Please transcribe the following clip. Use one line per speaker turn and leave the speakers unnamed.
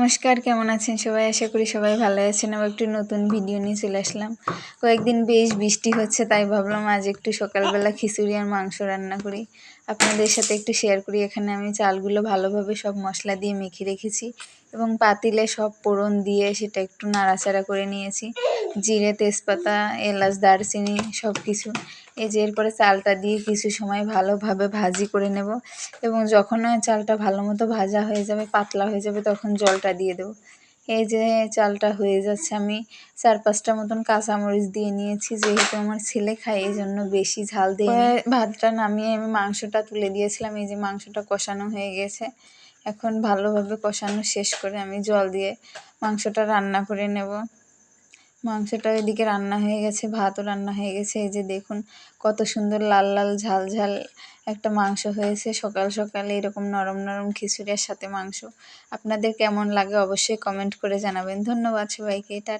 নমস্কার, কেমন আছেন সবাই? আশা করি সবাই ভালো আছেন। আবার একটু নতুন ভিডিও নিয়ে চলে আসলাম। কয়েকদিন বেশ বৃষ্টি হচ্ছে, তাই ভাবলাম আজ একটু সকালবেলা খিচুড়ি আর মাংস রান্না করি। আপনাদের সাথে একটু শেয়ার করি। এখানে আমি চালগুলো ভালোভাবে সব মশলা দিয়ে মেখে রেখেছি এবং পাতিলে সব পোড়ন দিয়ে সেটা একটু নাড়াচাড়া করে নিয়েছি। জিরে, তেজপাতা, এলাচ, দারচিনি সব কিছু এই যে এরপরে চালটা দিয়ে কিছু সময় ভালোভাবে ভাজি করে নেব এবং যখন চালটা ভালো মতো ভাজা হয়ে যাবে, পাতলা হয়ে যাবে, তখন জলটা দিয়ে দেবো। এই যে চালটা হয়ে যাচ্ছে, আমি চার পাঁচটা মতন কাঁচামরিচ দিয়ে নিয়েছি, যেহেতু আমার ছেলে খায়, এই জন্য বেশি ঝাল দিয়ে ভাতটা নামিয়ে আমি মাংসটা তুলে দিয়েছিলাম, এই যে মাংসটা কষানো হয়ে গেছে। এখন ভালোভাবে কষানো শেষ করে আমি জল দিয়ে মাংসটা রান্না করে নেব। মাংসটা এদিকে রান্না হয়ে গেছে, ভাতও রান্না হয়ে গেছে। এই যে দেখুন কত সুন্দর লাল লাল ঝাল ঝাল একটা মাংস হয়েছে। সকাল সকালে এরকম নরম নরম খিচুড়ির সাথে মাংস। আপনাদের কেমন লাগে অবশ্যই কমেন্ট করে জানাবেন। ধন্যবাদ সবাইকে এটা